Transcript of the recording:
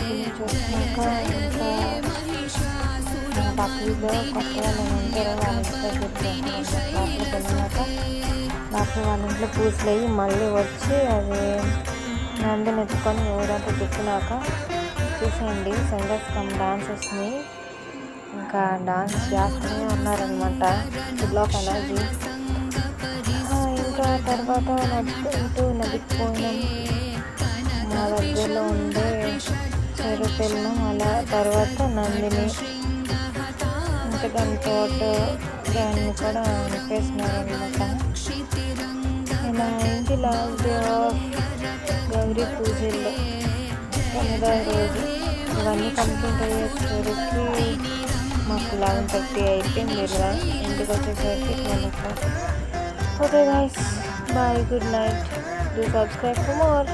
దగ్గర నుంచి ఇంకా మన పక్కలో కొత్త వాళ్ళు ఉంటారో వాళ్ళ ఇంటి వెళ్ళినాక లోపల వాళ్ళ ఇంట్లో పూజలు అయ్యి మళ్ళీ వచ్చి అది నందిని ఎత్తుకొని ఊరంతా తిప్పినాక చూసేయండి సింగర్స్ కమ్ డాన్స్ వస్తుంది ఇంకా డాన్స్ చేస్తూనే ఉన్నారనమాట బ్లాక్ ఎనర్జీ ఇంకా తర్వాత నడుచుకుంటూ నడిచిపోయినాం. మా దగ్గర చెరువుకి వెళ్ళినాం. అలా తర్వాత నందిని ఇంకా దాని తోట దాన్ని కూడా నింపేసినారనమాట ఇలా ఇంటి లాస్ట్ డే ఆఫ్ గౌరీ పూజల్లో. తొమ్మిదవ రోజు. ఇవన్నీ కంప్లీట్ అయ్యేసరికి మాకు లెవెన్ థర్టీ అయిపోయింది ఇలా ఇంటికి వచ్చేసరికి twelve o'clock okay guys bye good night do subscribe for more